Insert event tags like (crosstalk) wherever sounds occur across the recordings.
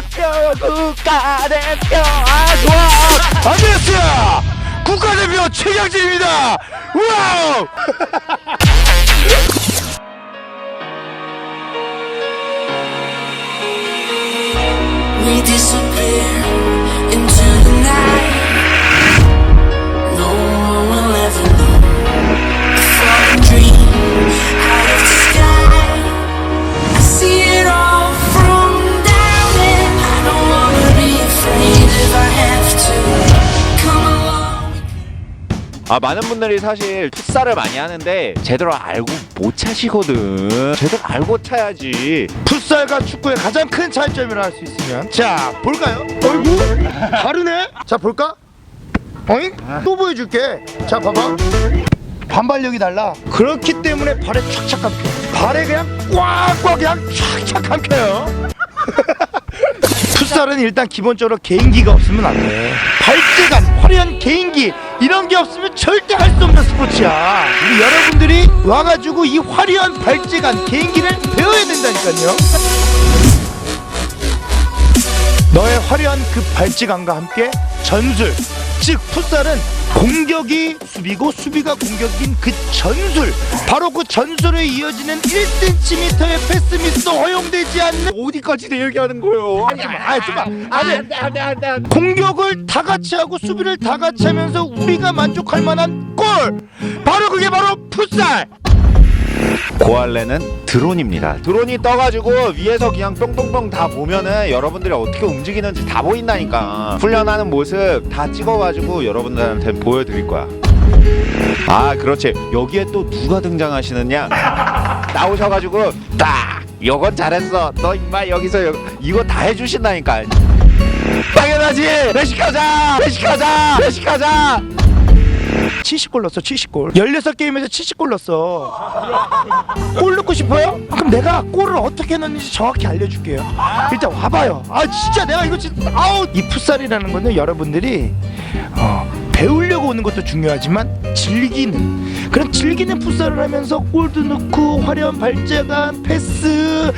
국가대표. 아 좋아. 안녕하세요. 국가대표 최경진입니다. 와우. We disappear 아 많은 분들이 사실 풋살을 많이 하는데 제대로 알고 못 차시거든. 제대로 알고 차야지. 풋살과 축구의 가장 큰 차이점이라 할 수 있으면. 자 볼까요? 어이구 다르네. 자 볼까? 어잉? 또 보여줄게. 자 봐봐. 반발력이 달라. 그렇기 때문에 발에 촥촥 감겨. 발에 그냥 꽉꽉 그냥 촥촥 감겨요 풋살은 일단 기본적으로 개인기가 없으면 안 돼. 발재간 화려한 개인기 이런 게 없으면 절대 할 수 없는 스포츠야. 우리 여러분들이 와가지고 이 화려한 발재간 개인기를 배워야 된다니까요. 너의 화려한 그 발찌감과 함께 전술 즉 풋살은 공격이 수비고 수비가 공격인 그 전술 바로 그 전술에 이어지는 1cm의 패스 미스 허용되지 않는 어디까지 내 얘기하는 거예요? 하지마 아니 공격을 다 같이 하고 수비를 다 같이 하면서 우리가 만족할 만한 골! 바로 그게 바로 풋살 고할래는 드론입니다. 드론이 떠가지고 위에서 그냥 뿅뿅뿅 다 보면은 여러분들이 어떻게 움직이는지 다 보인다니까. 훈련하는 모습 다 찍어가지고 여러분들한테 보여드릴 거야. 아, 그렇지. 여기에 또 누가 등장하시느냐? (laughs) 나오셔가지고 딱 이건 잘했어. 너 임마 여기서 여, 이거 다 해주신다니까. 당연하지. 회식하자. 회식하자. 회식하자. 70골 넣었어 70골. 16게임에서 70골 넣었어. 골 넣고 싶어요? 그럼 내가 골을 어떻게 넣는지 정확히 알려줄게요. 일단 와봐요. 아 진짜 내가 이거 진짜 아우! 이 풋살이라는 거는 여러분들이 어, 배우려고 오는 것도 중요하지만 즐기는. 그런 즐기는 풋살을 하면서 골도 넣고 화려한 발재간 패스.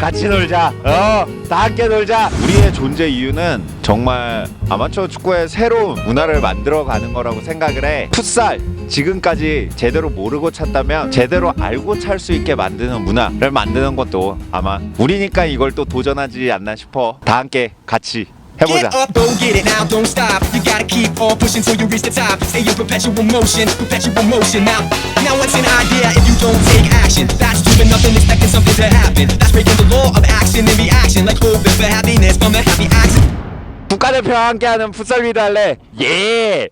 같이 놀자. 어, 다 함께 놀자. 우리의 존재 이유는 정말 아마추어 축구의 새로운 문화를 만들어가는 거라고 생각을 해. 풋살. 지금까지 제대로 모르고 찼다면 제대로 알고 찰 수 있게 만드는 문화를 만드는 것도 아마 우리니까 이걸 또 도전하지 않나 싶어. 다 함께 같이 해보자. Get up, go get it now, don't stop. You gotta keep on pushing till you reach the top. Stay in perpetual motion, perpetual motion. Now, now what's an idea if you don't take action? That's doing nothing, expecting something to happen. That's breaking the law of action and reaction, like hoping for happiness from a happy. 국가대표와 함께하는 풋살 할래. 예.